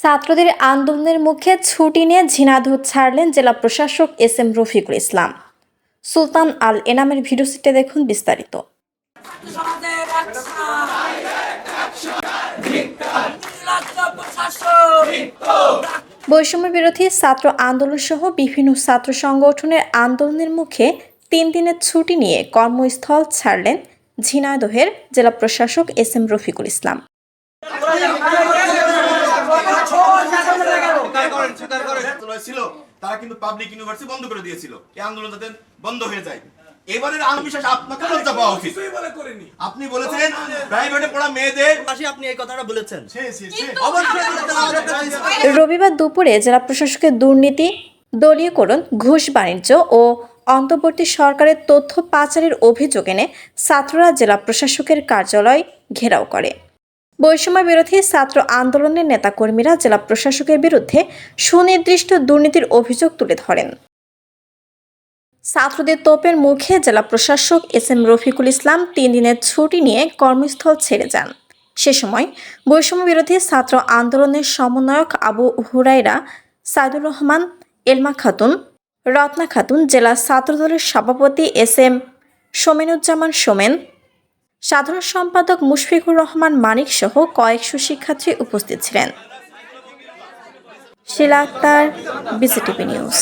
ছাত্রদের আন্দোলনের মুখে ছুটি নিয়ে ঝিনাইদহ ছাড়লেন জেলা প্রশাসক এস এম রফিকুল ইসলাম। সুলতান আল এনামের ভিডিওসিটে দেখুন বিস্তারিত। বৈষম্য বিরোধী ছাত্র আন্দোলন সহ বিভিন্ন ছাত্র সংগঠনের আন্দোলনের মুখে তিন দিনের ছুটি নিয়ে কর্মস্থল ছাড়লেন ঝিনাইদহের জেলা প্রশাসক এস এম রফিকুল ইসলাম। ছিল তারা কিন্তু পাবলিক ইউনিভার্সিটি বন্ধ করে দিয়েছিল এই আন্দোলন যাতে বন্ধ হয়ে যায় আপনাকে লজ্জা পাওয়া উচিত আপনি বলেছেন প্রাইভেটে পড়া মেয়েদের পাশে আপনি এই কথাটা বলেছেন রবিবার দুপুরে জেলা প্রশাসকের দুর্নীতি দলীয়করণ ঘুষ বাণিজ্য ও অন্তর্বর্তী সরকারের তথ্য পাচারের অভিযোগ এনে ছাত্ররা জেলা প্রশাসকের কার্যালয় ঘেরাও করে। বৈষম্য বিরোধী ছাত্র আন্দোলনের নেতাকর্মীরা জেলা প্রশাসকের বিরুদ্ধে সুনির্দিষ্ট দুর্নীতির অভিযোগ তুলে ধরেন। ছাত্রদের তোপের মুখে জেলা প্রশাসক এস এম রফিকুল ইসলাম তিন দিনের ছুটি নিয়ে কর্মস্থল ছেড়ে যান। সে সময় বৈষম্য বিরোধী ছাত্র আন্দোলনের সমন্বয়ক আবু হুরাইরা সাইদুর রহমান, এলমা খাতুন, রত্না খাতুন, জেলা ছাত্রদলের সভাপতি এস এম সোমেনুজ্জামান সোমেন সাধারণ সম্পাদক মুশফিকুর রহমান মানিক সহ কয়েকশো শিক্ষার্থী উপস্থিত ছিলেন। শিলা আক্তার নিউজ।